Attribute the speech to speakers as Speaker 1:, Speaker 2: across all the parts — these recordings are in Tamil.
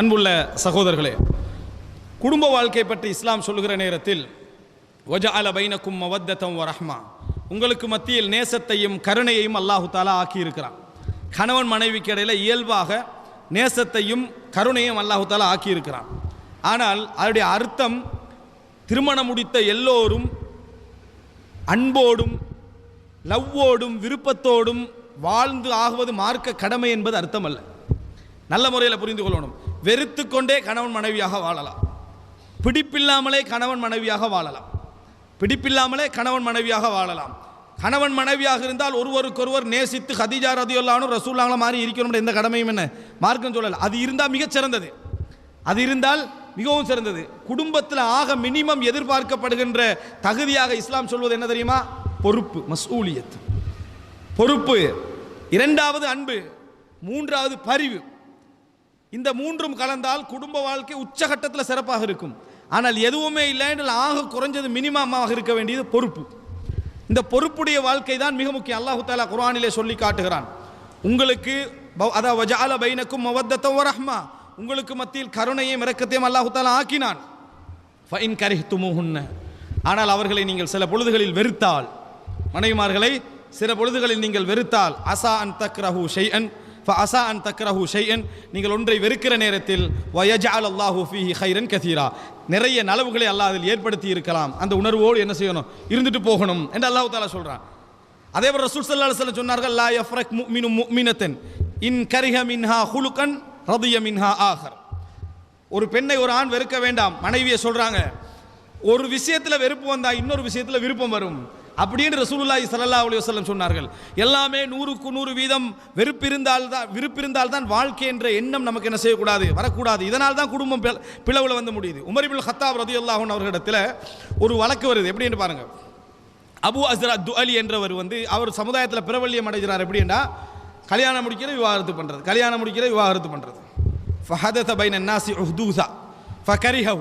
Speaker 1: அன்புள்ள சகோதரர்களே குடும்ப வாழ்க்கை பற்றி இஸ்லாம் சொல்லுகிற நேரத்தில் வஜால பைனக்கும் மவத்தத்தம் வரஹ்மா உங்களுக்கு மத்தியில் நேசத்தையும் கருணையையும் அல்லாஹு தாலா ஆக்கியிருக்கிறான். கணவன் மனைவிக்கு இடையில் இயல்பாக நேசத்தையும் கருணையும் அல்லாஹு தாலா ஆக்கியிருக்கிறான். ஆனால் அதனுடைய அர்த்தம் திருமணம் முடித்த எல்லோரும் அன்போடும் லவ்வோடும் விருப்பத்தோடும் வாழ்ந்து ஆகுவது மார்க்க கடமை என்பது அர்த்தம் அல்ல நல்ல முறையில் புரிந்து கொள்ளணும். வெறுத்து கொண்டே கணவன் மனைவியாக வாழலாம். பிடிப்பில்லாமலே கணவன் மனைவியாக வாழலாம். பிடிப்பில்லாமலே கணவன் மனைவியாக வாழலாம். கணவன் மனைவியாக இருந்தால் ஒருவருக்கொருவர் நேசித்து ஹதிஜா ரதியுல்லானும் ரசூல்லாங்களும் மாறி இருக்கணும் எந்த கடமையும் என்ன? மார்க்கம் சொல்லல. அது இருந்தால் மிகச் சிறந்தது. அது இருந்தால் மிகவும் சிறந்தது. குடும்பத்தில் ஆக மினிமம் எதிர்பார்க்கப்படுகின்ற தகுதியாக இஸ்லாம் சொல்வது என்ன தெரியுமா? பொறுப்பு மசூலியத் பொறுப்பு. இரண்டாவது அன்பு. மூன்றாவது பரிவு. இந்த மூன்றும் கலந்தால் குடும்ப வாழ்க்கை உச்சகட்டத்தில் சிறப்பாக இருக்கும். ஆனால் எதுவுமே இல்லை என்றால் ஆக குறைஞ்சது மினிமமாக இருக்க வேண்டியது பொறுப்பு. இந்த பொறுப்புடைய வாழ்க்கை தான் மிக முக்கியம். அல்லாஹு தாலா குரானிலே சொல்லி காட்டுகிறான். உங்களுக்கு பவ- வஜால பைனக்கும் மவத்தத்தம் ரஹ்மா உங்களுக்கு மத்தியில் கருணையும் இரக்கத்தையும் அல்லாஹு தாலா ஆக்கினான். ஃபைன் கரிஹ்துமுஹுன்ன. ஆனால் அவர்களை நீங்கள் சில பொழுதுகளில் வெறுத்தால். மனைவிமார்களை சில பொழுதுகளில் நீங்கள் வெறுத்தால். அசா அன் தக்ரஹு அன் அசா அன் தக்ரஹு ஷைஅன் நீங்கள் ஒன்றை வெறுக்கிற நேரத்தில் வயஜால் அல்லாஹு ஃபீஹி ஹைரன் கதீரா நிறைய நலவுகளை அல்லாஹ் அதில் ஏற்படுத்தி இருக்கலாம். அந்த உணர்வோடு என்ன செய்யணும்? இருந்துட்டு போகணும் என்று அல்லாஹ் தாலா சொல்கிறான் அதே போல் ரசூல் சல்லா அலுவலம் சொன்னார்கள் லா யஃப்ரக் முஃமினு முஃமினத்தன் இன் கரிஹ மின்ஹா ஹுலுக்கன் ரதிய மின்ஹா ஆஹர். ஒரு பெண்ணை ஒரு ஆண் வெறுக்க வேண்டாம். மனைவியை சொல்கிறாங்க ஒரு விஷயத்தில் வெறுப்பு வந்தால் இன்னொரு விஷயத்தில் விருப்பம் வரும். அப்படின்னு ரசூலுல்லாஹி சல்லா அலி வசல்லம் சொன்னார்கள். எல்லாமே நூறுக்கு நூறு வீதம் வெறுப்பிருந்தால் தான் விருப்பிருந்தால் தான் வாழ்க்கை என்ற எண்ணம் நமக்கு என்ன செய்யக்கூடாது வரக்கூடாது. இதனால் தான் குடும்பம் பிளவில் வந்து முடியுது. உமரிபுல் ஹத்தாப் ரதி அல்லாஹன் அவர்களிடத்தில் ஒரு வழக்கு வருது. எப்படின்னு பாருங்க. அபு அஸ்ரா துஅலி என்றவர் வந்து அவர் சமுதாயத்தில் பிரபல்யம் அடைகிறார். எப்படின்னா கல்யாணம் முடிக்கிற விவாகரத்து பண்ணுறது கல்யாணம் முடிக்கிற விவாகரத்து பண்ணுறது ஃபஹதத பைன் நாசி உஹ்தூசா ஃபகரிஹு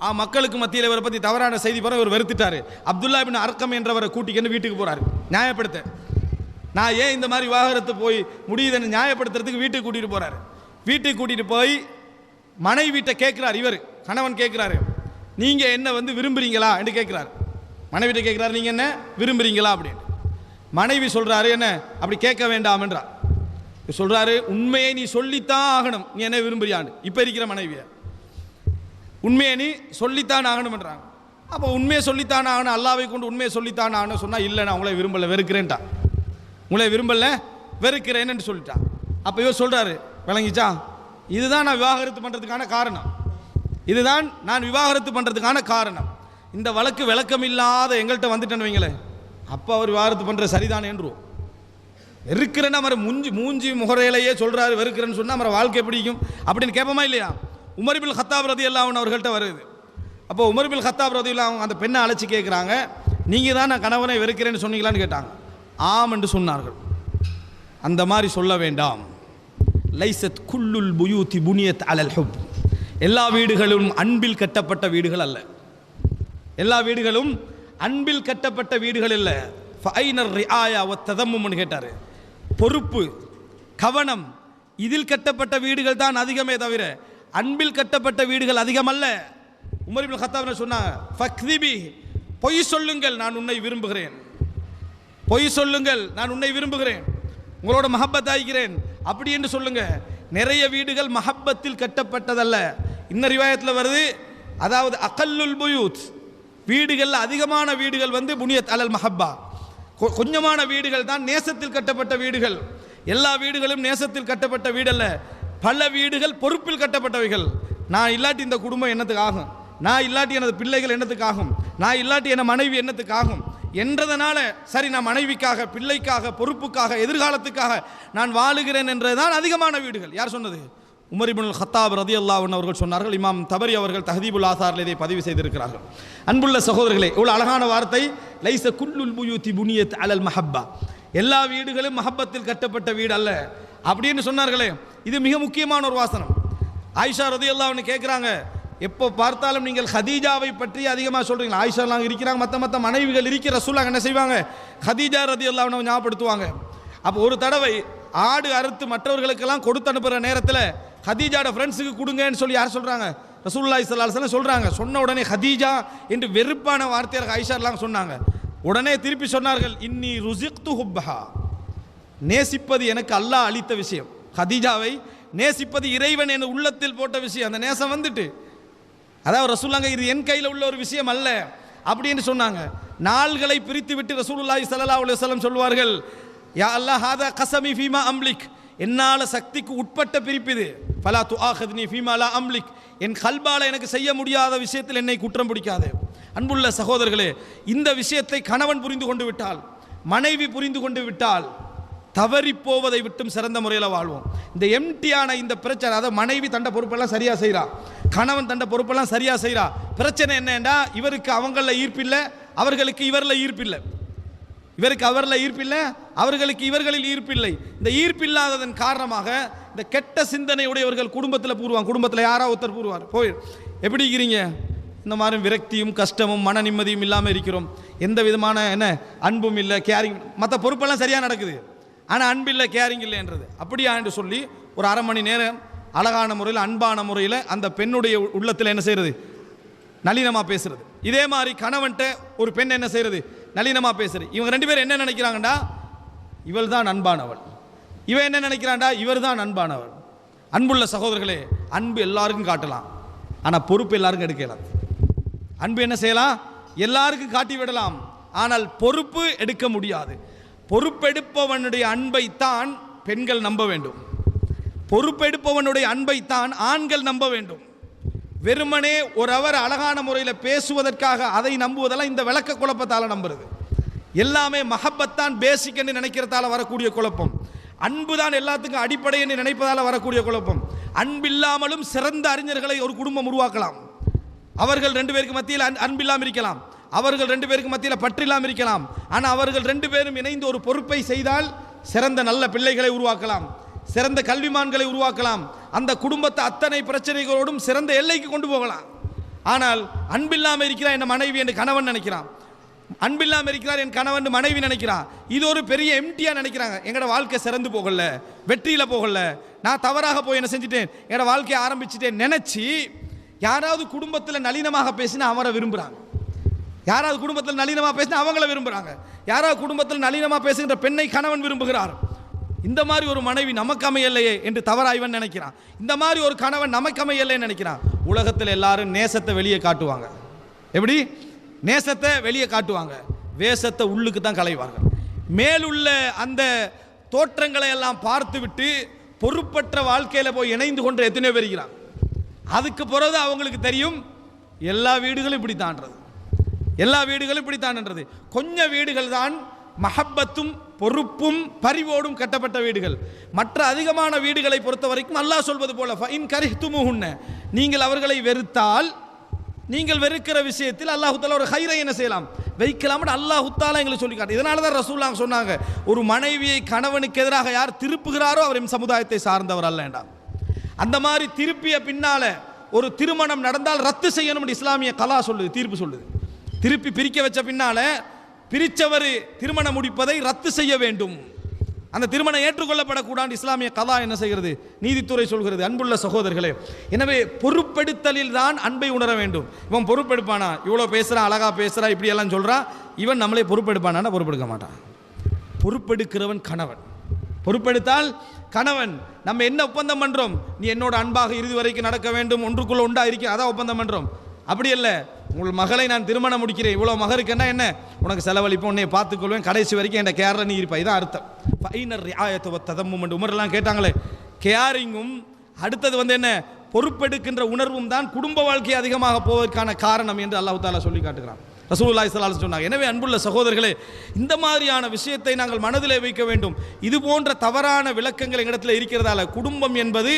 Speaker 1: மக்களுக்கு மத்தியில் இவரை பற்றி தவறான செய்தி போகிற இவர் வெறுத்துட்டார். அப்துல்லா பின் அர்க்கம் என்றவரை கூட்டிக்கன்னு வீட்டுக்கு போகிறாரு நியாயப்படுத்த. நான் ஏன் இந்த மாதிரி விவாகரத்து போய் முடியுதுன்னு நியாயப்படுத்துறதுக்கு வீட்டுக்கு கூட்டிகிட்டு போகிறாரு வீட்டுக்கு கூட்டிகிட்டு போய் மனைவி வீட்டை கேட்குறாரு இவர். கணவன் கேட்குறாரு. நீங்கள் என்ன வந்து விரும்புகிறீங்களா என்று கேட்குறாரு. மனைவிட்ட கேட்குறாரு நீங்கள் என்ன விரும்புகிறீங்களா அப்படின்னு. மனைவி சொல்கிறாரு என்ன? அப்படி கேட்க வேண்டாம்ன்றார் இவர் சொல்கிறாரு உண்மையை நீ சொல்லித்தான் ஆகணும். நீ என்ன விரும்புறியான்னு. இப்போ இருக்கிற மனைவியை. உண்மையை நீ சொல்லித்தான் ஆகணும்ன்றாங்க. அப்போ உண்மையை சொல்லித்தான் ஆகணும் அல்லாவை கொண்டு உண்மையை சொல்லித்தான் ஆகணும் சொன்னால் இல்லை நான் உங்களை விரும்பல வெறுக்கிறேன்ட்டா. உங்களை விரும்பலை வெறுக்கிறேன்னு சொல்லிட்டான் அப்போ இவர் சொல்கிறாரு விளங்கிச்சா? இதுதான் நான் விவாகரத்து பண்ணுறதுக்கான காரணம். இதுதான் நான் விவாகரத்து பண்ணுறதுக்கான காரணம். இந்த வழக்கு விளக்கம் இல்லாத எங்கள்கிட்ட வந்துட்டேன்னு வைங்களேன் அப்போ அவர் விவாகரத்து பண்ணுற சரிதான் என்றுவோம். வெறுக்கிறேன்னா மர மூஞ்சி மூஞ்சி முகரையிலேயே சொல்கிறாரு வெறுக்கிறேன்னு சொன்னால் மர வாழ்க்கை பிடிக்கும் அப்படின்னு கேட்போமா இல்லையா? உமர்பில் ஹத்தாப் ரதி அல்லாவன் அவர்கள்ட்ட வருது. அப்போ உமர்பில் ஹத்தாப் ரதி அவங்க அந்த பெண்ணை அழைச்சி கேட்குறாங்க நீங்கள் தான் நான் கணவனை வெறுக்கிறேன்னு சொன்னீங்களான்னு கேட்டாங்க. ஆம் என்று சொன்னார்கள். அந்த மாதிரி சொல்ல வேண்டாம். லைசத் குல்லுல் புயூத்தி புனியத் அலல் ஹுப். எல்லா வீடுகளும் அன்பில் கட்டப்பட்ட வீடுகள் அல்ல. எல்லா வீடுகளும் அன்பில் கட்டப்பட்ட வீடுகள் இல்லை. ஃபைனர் ரிஆயா வ கேட்டார். பொறுப்பு கவனம் இதில் கட்டப்பட்ட வீடுகள் தான் அதிகமே தவிர அன்பில் கட்டப்பட்ட வீடுகள் அதிகமல்ல. உமர் இப்னு கத்தாப் சொன்னாங்க ஃபக்திபி பொய் சொல்லுங்கள் நான் உன்னை விரும்புகிறேன். பொய் சொல்லுங்கள் நான் உன்னை விரும்புகிறேன். உங்களோட மஹப்பத் ஆகிறேன் அப்படி என்று சொல்லுங்க. நிறைய வீடுகள் மஹப்பத்தில் கட்டப்பட்டதல்ல. இன்ன ரிவாயத்தில் வருது அதாவது அகல்லுல் புயூத். வீடுகளில் அதிகமான வீடுகள் வந்து புனியத் அலல் மஹப்பா. கொ- கொஞ்சமான வீடுகள் தான் நேசத்தில் கட்டப்பட்ட வீடுகள். எல்லா வீடுகளும் நேசத்தில் கட்டப்பட்ட வீடல்ல. பல வீடுகள் பொறுப்பில் கட்டப்பட்டவைகள். நான் இல்லாட்டி இந்த குடும்பம் என்னத்துக்கு ஆகும் நான் இல்லாட்டி எனது பிள்ளைகள் என்னத்துக்கு ஆகும் நான் இல்லாட்டி என மனைவி என்னத்துக்கு ஆகும் என்றதனால சரி நான் மனைவிக்காக பிள்ளைக்காக பொறுப்புக்காக எதிர்காலத்துக்காக நான் வாழுகிறேன் என்றதுதான் அதிகமான வீடுகள். யார் சொன்னது? உமரிபுல் ஹத்தாப் ரதி அவர்கள் சொன்னார்கள். இமாம் தபரி அவர்கள் தஹதீபுல் ஆசாரில் இதை பதிவு செய்திருக்கிறார்கள். அன்புள்ள சகோதரர்களே இவ்வளோ அழகான வார்த்தை. லைச குல்லுல் புயூத்தி புனியத் அலல் மஹப்பா. எல்லா வீடுகளும் மஹப்பத்தில் கட்டப்பட்ட வீடு அல்ல அப்படின்னு சொன்னார்களே. இது மிக முக்கியமான ஒரு வாசனம். ஆயிஷா ரதி அல்லாஹ்னு கேட்குறாங்க எப்போ பார்த்தாலும் நீங்கள் ஹதீஜாவை பற்றி அதிகமாக சொல்கிறீங்களா ஆயிஷாலாம் இருக்கிறாங்க மற்ற மற்ற மனைவிகள் இருக்கிற சூழல் என்ன செய்வாங்க? ஹதீஜா ரதி அல்லாஹ்னு ஞாபகப்படுத்துவாங்க. அப்போ ஒரு தடவை ஆடு அறுத்து மற்றவர்களுக்கெல்லாம் கொடுத்து அனுப்புகிற நேரத்தில் ஹதீஜாட ஃப்ரெண்ட்ஸுக்கு கொடுங்கன்னு சொல்லி யார் சொல்கிறாங்க ரசூல்லா ஸல்லல்லாஹு சொல்கிறாங்க சொன்ன உடனே ஹதீஜா என்று வெறுப்பான வார்த்தையாக ஐஷாலாம் சொன்னாங்க. உடனே திருப்பி சொன்னார்கள் இன்னி ருசிக்து ஹுப்பஹா. நேசிப்பது எனக்கு அல்லாஹ் அளித்த விஷயம். ஹதீஜாவை நேசிப்பது இறைவன் என் உள்ளத்தில் போட்ட விஷயம். அந்த நேசம் வந்துட்டு. அதாவது ரசூல்லாங்க இது என் கையில் உள்ள ஒரு விஷயம் அல்ல. அப்படின்னு சொன்னாங்க. நாள்களை பிரித்து விட்டு ரசூலுல்லாஹி சல்லா அலுவலம் சொல்வார்கள் யா அல்லாஹ் ஹாதா கசமி ஃபீமா அம்லிக். என்னால் சக்திக்கு உட்பட்ட பிரிப்பு இது. ஃபலா துஆஹித்னி ஃபீமா ஃபீமாலா அம்லிக். என் கல்பால எனக்கு செய்ய முடியாத விஷயத்தில் என்னை குற்றம் பிடிக்காது. அன்புள்ள சகோதரர்களே இந்த விஷயத்தை கணவன் புரிந்து கொண்டு விட்டால் மனைவி புரிந்து கொண்டு விட்டால் தவறி போவதை விட்டும் சிறந்த முறையில் வாழ்வோம். இந்த எம்டியான இந்த பிரச்சனை அதாவது மனைவி தண்ட பொறுப்பெல்லாம் சரியாக செய்கிறா கணவன் தண்ட பொறுப்பெல்லாம் சரியாக செய்கிறா பிரச்சனை என்னன்னா இவருக்கு அவங்களில் ஈர்ப்பில்லை அவர்களுக்கு இவரில் ஈர்ப்பில்லை. இவருக்கு அவரில் ஈர்ப்பில்லை அவர்களுக்கு இவர்களில் ஈர்ப்பில்லை. இந்த ஈர்ப்பில்லாததன் காரணமாக இந்த கெட்ட சிந்தனையுடையவர்கள் குடும்பத்தில் பூருவாங்க. குடும்பத்தில் யாராவது ஒருத்தர் பூருவார். போய் எப்படி இருக்கிறீங்க இந்த மாதிரி விரக்தியும் கஷ்டமும் மன நிம்மதியும் இல்லாமல் இருக்கிறோம். எந்த விதமான என்ன அன்பும் இல்லை கேரிங் மற்ற பொறுப்பெல்லாம் சரியாக நடக்குது. ஆனால் அன்பில்லை கேரிங் இல்லைன்றது. அப்படியா என்று சொல்லி ஒரு அரை மணி நேரம் அழகான முறையில் அன்பான முறையில் அந்த பெண்ணுடைய உள்ளத்தில் என்ன செய்கிறது நளினமாக பேசுறது. இதே மாதிரி கணவன்கிட்ட ஒரு பெண் என்ன செய்கிறது நளினமாக பேசுறது. இவங்க ரெண்டு பேரும் என்ன நினைக்கிறாங்கடா இவள் தான் அன்பானவள். இவன் என்ன நினைக்கிறான்டா இவர் தான் அன்பானவள். அன்புள்ள சகோதரர்களே அன்பு எல்லாருக்கும் காட்டலாம். ஆனால் பொறுப்பு எல்லாருக்கும் எடுக்கலாம் அன்பு என்ன செய்யலாம்? எல்லாருக்கும் காட்டி விடலாம். ஆனால் பொறுப்பு எடுக்க முடியாது. பொறுப்பெடுப்பவனுடைய அன்பைத்தான் பெண்கள் நம்ப வேண்டும். பொறுப்பெடுப்பவனுடைய அன்பைத்தான் ஆண்கள் நம்ப வேண்டும். வெறுமனே ஒரு அவர் அழகான முறையில் பேசுவதற்காக அதை நம்புவதெல்லாம் இந்த விளக்க குழப்பத்தால் நம்புறது. எல்லாமே மஹப்பத்தான் பேசிக் என்று நினைக்கிறதால வரக்கூடிய குழப்பம். அன்பு தான் எல்லாத்துக்கும் அடிப்படை என்று நினைப்பதால் வரக்கூடிய குழப்பம். அன்பில்லாமலும் சிறந்த அறிஞர்களை ஒரு குடும்பம் உருவாக்கலாம். அவர்கள் ரெண்டு பேருக்கு மத்தியில் அன்- அன்பில்லாமல் இருக்கலாம். அவர்கள் ரெண்டு பேருக்கு மத்தியில் பற்றிலாம் இருக்கலாம். ஆனால் அவர்கள் ரெண்டு பேரும் இணைந்து ஒரு பொறுப்பை செய்தால் சிறந்த நல்ல பிள்ளைகளை உருவாக்கலாம். சிறந்த கல்விமான்களை உருவாக்கலாம். அந்த குடும்பத்தை அத்தனை பிரச்சனைகளோடும் சிறந்த எல்லைக்கு கொண்டு போகலாம். ஆனால் அன்பில்லாமல் இருக்கிறார் என் மனைவி என்று கணவன் நினைக்கிறான். அன்பில்லாமல் இருக்கிறார் என் கணவன் மனைவி நினைக்கிறான். இது ஒரு பெரிய எம்டியாக நினைக்கிறாங்க. எங்களோட வாழ்க்கை சிறந்து போகல வெற்றியில் போகல. நான் தவறாக போய் என்ன செஞ்சுட்டேன்? என்னோட வாழ்க்கையை ஆரம்பிச்சுட்டேன். நினச்சி யாராவது குடும்பத்தில் நளினமாக பேசினா அவரை விரும்புகிறாங்க யாராவது குடும்பத்தில் நளினமாக பேசினா அவங்கள விரும்புகிறாங்க யாராவது குடும்பத்தில் நளினமாக பேசுகின்ற பெண்ணை கணவன் விரும்புகிறார். இந்த மாதிரி ஒரு மனைவி நமக்கு அமையலையே என்று தவறாய்வன் நினைக்கிறான். இந்த மாதிரி ஒரு கணவன் நமக்கு அமையலைன்னு நினைக்கிறான். உலகத்தில் எல்லாரும் நேசத்தை வெளியே காட்டுவாங்க. எப்படி? நேசத்தை வெளியே காட்டுவாங்க. வேஷத்தை உள்ளுக்கு தான் களைவார்கள். மேலுள்ள அந்த தோற்றங்களை எல்லாம் பார்த்துவிட்டு பொறுப்பற்ற வாழ்க்கையில் போய் இணைந்து கொண்டு எத்தனையோ பேர் இருக்கிறான் அதுக்கு பிறகு அவங்களுக்கு தெரியும் எல்லா வீடுகளும் இப்படி தாண்டது எல்லா வீடுகளும் இப்படி என்றது கொஞ்சம் வீடுகள் தான் மஹப்பத்தும் பொறுப்பும் பரிவோடும் கட்டப்பட்ட வீடுகள். மற்ற அதிகமான வீடுகளை பொறுத்த வரைக்கும் அல்லாஹ் சொல்வது போல ஃபைன் கரிஹ்துமுஹுன்ன. நீங்கள் அவர்களை வெறுத்தால் நீங்கள் வெறுக்கிற விஷயத்தில் அல்லாஹுத்தால ஒரு ஹைரை என்ன செய்யலாம்? வைக்கலாம்னு அல்லாஹுத்தாலா எங்களுக்கு சொல்லி காட்டு இதனால தான் ரசூல்லாங்க சொன்னாங்க ஒரு மனைவியை கணவனுக்கு எதிராக யார் திருப்புகிறாரோ அவர் எம் சமுதாயத்தை சார்ந்தவர் அல்ல அந்த மாதிரி திருப்பிய பின்னால ஒரு திருமணம் நடந்தால் ரத்து செய்யணும் இஸ்லாமிய கலா சொல்லுது தீர்ப்பு சொல்லுது. திருப்பி பிரிக்க வச்ச பின்னால பிரித்தவர் திருமணம் முடிப்பதை ரத்து செய்ய வேண்டும். அந்த திருமணம் ஏற்றுக்கொள்ளப்படக்கூடாது. இஸ்லாமிய கதா என்ன செய்கிறது? நீதித்துறை சொல்கிறது அன்புள்ள சகோதரர்களே. எனவே பொறுப்பெடுத்தலில் தான் அன்பை உணர வேண்டும். இவன் பொறுப்பெடுப்பானா? இவ்வளோ பேசுகிறான் அழகா பேசுகிறா இப்படி எல்லாம் சொல்கிறான் இவன் நம்மளே பொறுப்பெடுப்பானா பொறுப்பெடுக்க மாட்டான். பொறுப்பெடுக்கிறவன் கணவன். பொறுப்பெடுத்தால் கணவன் நம்ம என்ன ஒப்பந்தம் பண்ணுறோம் நீ என்னோட அன்பாக இறுதி வரைக்கும் நடக்க வேண்டும். ஒன்றுக்குள்ளே உண்டா இருக்க அதான் ஒப்பந்தம் பண்ணுறோம் அப்படி இல்லை உங்கள் மகளை நான் திருமணம் முடிக்கிறேன். இவ்வளோ மகருக்குன்னா என்ன உனக்கு செலவழிப்போம் உன்னை பார்த்துக்கொள்வேன். கடைசி வரைக்கும் என் கேரள நீ இருப்பா. இதான் அர்த்தம். ஃபைனர் ரியாயத்துவ ததமும் உமர்லாம் உமரெல்லாம் கேட்டாங்களே. கேரிங்கும் அடுத்தது வந்து என்ன? பொறுப்பெடுக்கின்ற உணர்வும் தான் குடும்ப வாழ்க்கை அதிகமாக போவதற்கான காரணம் என்று அல்லாஹு தாலா சொல்லி காட்டுகிறான். ரசூல்லாய் ஸல்லல்லாஹு சொன்னாங்க. எனவே அன்புள்ள சகோதரர்களே இந்த மாதிரியான விஷயத்தை நாங்கள் மனதிலே வைக்க வேண்டும். இது போன்ற தவறான விளக்கங்கள் எங்களிடத்தில் இருக்கிறதால குடும்பம் என்பது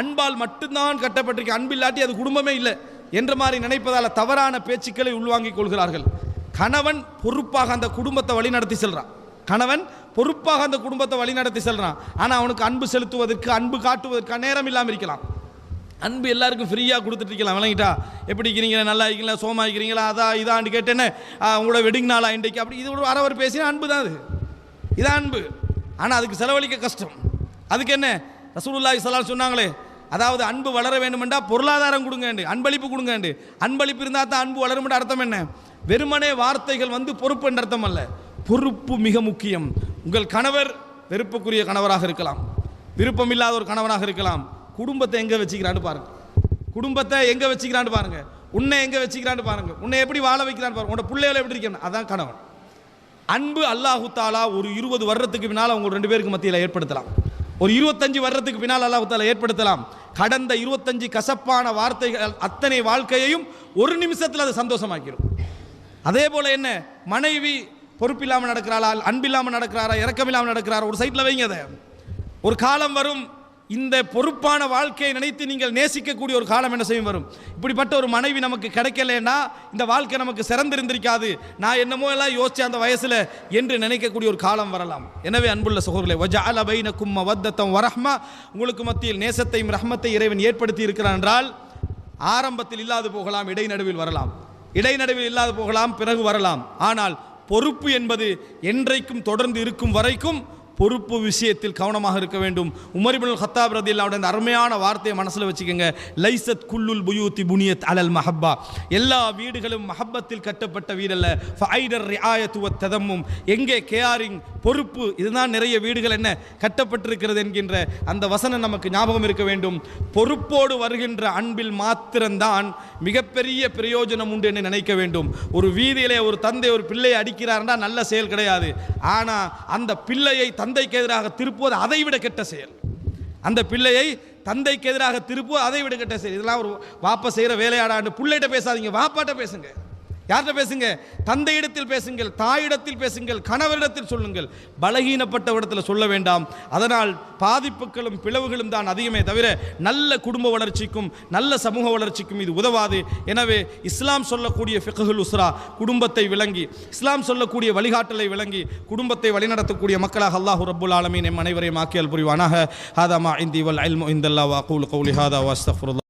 Speaker 1: அன்பால் மட்டும்தான் கட்டப்பட்டிருக்கு. அன்பில்லாட்டி அது குடும்பமே இல்லை. என்ற மாதிரி நினைப்பதால் தவறான பேச்சுக்களை உள்வாங்கிக் கொள்கிறார்கள். கணவன் பொறுப்பாக அந்த குடும்பத்தை வழிநடத்தி செல்கிறான் கணவன் பொறுப்பாக அந்த குடும்பத்தை வழிநடத்தி செல்கிறான் ஆனால் அவனுக்கு அன்பு செலுத்துவதற்கு அன்பு காட்டுவதற்கு நேரம் இல்லாமல் இருக்கலாம். அன்பு எல்லாருக்கும் ஃப்ரீயாக கொடுத்துட்டு இருக்கலாம். விளங்கிட்டா எப்படி இருக்கிறீங்களா? நல்லா இருக்கீங்களா? சோமா இருக்கிறீங்களா? அதா இதான்னு கேட்டேன்னு உங்களோட வெட்டிங் நாளா இன்றைக்கு? அப்படி இது ஒரு அரவர் பேசினா அன்பு தான் அது. இதான் அன்பு. ஆனால் அதுக்கு செலவழிக்க கஷ்டம். அதுக்கு என்ன? ரசூலுல்லாஹி ஸல்லல்லாஹு சொன்னாங்களே அதாவது அன்பு வளர வேண்டுமெண்டா பொருளாதாரம் கொடுங்கண்டு அன்பளிப்பு கொடுங்கண்டு. அன்பளிப்பு இருந்தால் தான் அன்பு வளருமென்ற அர்த்தம் என்ன? வெறுமனே வார்த்தைகள் வந்து பொறுப்பு என்ற அர்த்தம் அல்ல. பொறுப்பு மிக முக்கியம். உங்கள் கணவர் வெறுப்புக்குரிய கணவராக இருக்கலாம். விருப்பமில்லாத ஒரு கணவனாக இருக்கலாம். குடும்பத்தை எங்கே வச்சுக்கிறான்னு பாருங்க. குடும்பத்தை எங்கே வச்சுக்கிறான்னு பாருங்க. உன்னை எங்கே வச்சுக்கிறான்னு பாருங்க. உன்னை எப்படி வாழ வைக்கிறான்னு பாருங்க. உன்னோட பிள்ளைகளை எப்படி இருக்கணும்? அதான் கணவன். அன்பு அல்லாஹு தாலா ஒரு இருபது வருடத்துக்கு பின்னால் அவங்க ரெண்டு பேருக்கு மத்தியில் ஏற்படுத்தலாம். ஒரு இருபத்தஞ்சு வருடத்துக்கு பின்னால் அல்லாஹு தாலா ஏற்படுத்தலாம். கடந்த இருபத்தஞ்சு கசப்பான வார்த்தைகள் அத்தனை வாழ்க்கையையும் ஒரு நிமிஷத்தில் அது சந்தோஷமாக்கிடும் அதே போல் என்ன? மனைவி பொறுப்பில்லாமல் நடக்கிறாளா? அன்பில்லாமல் நடக்கிறாரா? இறக்கமில்லாமல் நடக்கிறாரா? ஒரு சைட்டில் வைங்க அதை. ஒரு காலம் வரும் இந்த பொறுப்பான வாழ்க்கையை நினைத்து நீங்கள் நேசிக்கக்கூடிய ஒரு காலம் என்ன செய்யும் வரும்? இப்படிப்பட்ட ஒரு மனைவி நமக்கு கிடைக்கலன்னா இந்த வாழ்க்கை நமக்கு சிறந்திருந்திருக்காது. நான் என்னமோ எல்லாம் யோசிச்சு அந்த வயசில் என்று நினைக்கக்கூடிய ஒரு காலம் வரலாம். எனவே அன்புள்ள சகோதரர்களே வஜால பைனக்கும் வத்தத்தம் வரஹ்மா. உங்களுக்கு மத்தியில் நேசத்தையும் ரஹ்மத்தை இறைவன் ஏற்படுத்தி இருக்கிறான் என்றால் ஆரம்பத்தில் இல்லாது போகலாம் இடைநடுவில் வரலாம். இடைநடுவில் இல்லாது போகலாம் பிறகு வரலாம். ஆனால் பொறுப்பு என்பது என்றைக்கும் தொடர்ந்து இருக்கும் வரைக்கும் பொறுப்பு விஷயத்தில் கவனமாக இருக்க வேண்டும். உமரிபுல் ஹத்தாப் ரதி அவருடைய அருமையான வார்த்தையை மனசில் வச்சுக்கோங்க. லைசத் குல்லுல் புயூத்தி புனியத் அலல் மஹப்பா. எல்லா வீடுகளும் மஹப்பத்தில் கட்டப்பட்ட வீடல்ல. ஃபைடர் ரியாயத்துவ ததமும் எங்கே கேஆரிங் பொறுப்பு இதுதான் நிறைய வீடுகள் என்ன? கட்டப்பட்டிருக்கிறது என்கின்ற அந்த வசனம் நமக்கு ஞாபகம் இருக்க வேண்டும். பொறுப்போடு வருகின்ற அன்பில் மாத்திரம்தான் மிகப்பெரிய பிரயோஜனம் உண்டு என்று நினைக்க வேண்டும். ஒரு வீதியிலே ஒரு தந்தை ஒரு பிள்ளையை அடிக்கிறார்னா நல்ல செயல் கிடையாது. ஆனால் அந்த பிள்ளையை தந்தைக்கு எதிராக திருப்புவது அதை விட கெட்ட செயல். அந்த பிள்ளையை தந்தைக்கு எதிராக திருப்புவது அதை விட கெட்ட செயல். இதெல்லாம் ஒரு வாப்பா செய்கிற வேலையாடாண்டு பிள்ளைகிட்ட பேசாதீங்க வாப்பாட்ட பேசுங்க. யார்கிட்ட பேசுங்க? தந்தையிடத்தில் பேசுங்கள் தாயிடத்தில் பேசுங்கள் கணவரிடத்தில் சொல்லுங்கள். பலகீனப்பட்ட இடத்துல சொல்ல வேண்டாம். அதனால் பாதிப்புகளும் பிளவுகளும் தான் அதிகமே தவிர நல்ல குடும்ப வளர்ச்சிக்கும் நல்ல சமூக வளர்ச்சிக்கும் இது உதவாது. எனவே இஸ்லாம் சொல்லக்கூடிய ஃபிகஹுல் உஸ்ரா குடும்பத்தை விளங்கி இஸ்லாம் சொல்லக்கூடிய வழிகாட்டலை விளங்கி குடும்பத்தை வழிநடத்தக்கூடிய மக்களாக அல்லாஹு ரப்புல் ஆலமீன் எம் அனைவரையும் ஆக்கியல் புரிவானாக. ஹாதா மா இந்தி வல் இல்மு இந்தல்லா வா கூல் கௌலி ஹாதா வாஸ்தஃபுருல்லா